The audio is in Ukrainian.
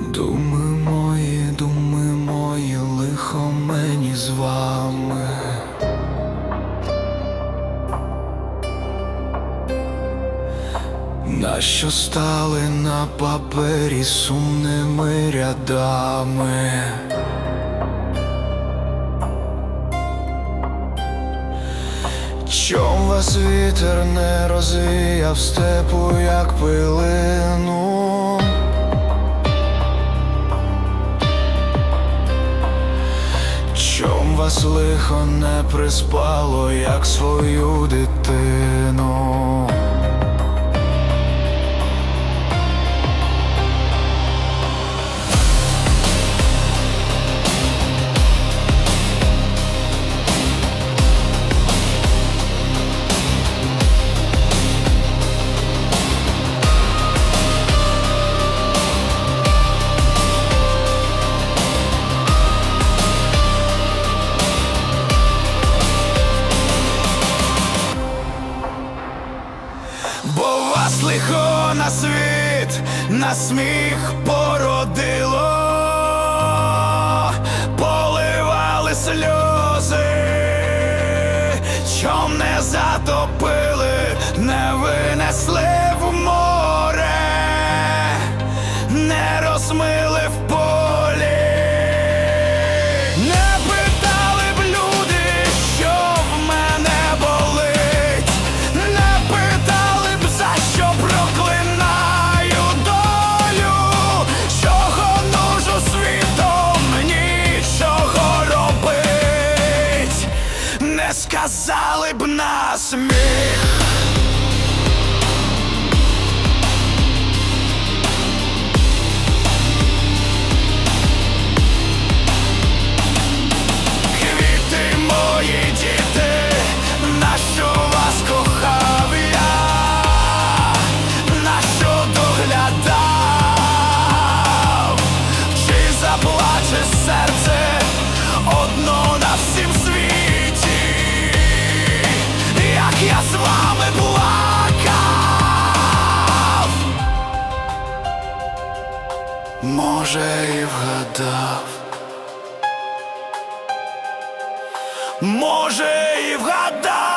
Думи мої, думи мої, лихо мені з вами. Нащо стали на папері сумними рядами? Чом вас вітер не розвіяв степу, як пилину? Вас лихо не приспало, як свою дитину? Лихо на світ, на сміх породило, поливали сльози, чом не затопили, не винесли в море, не не сказали б на сміх. Може і вгадав. Може і вгадав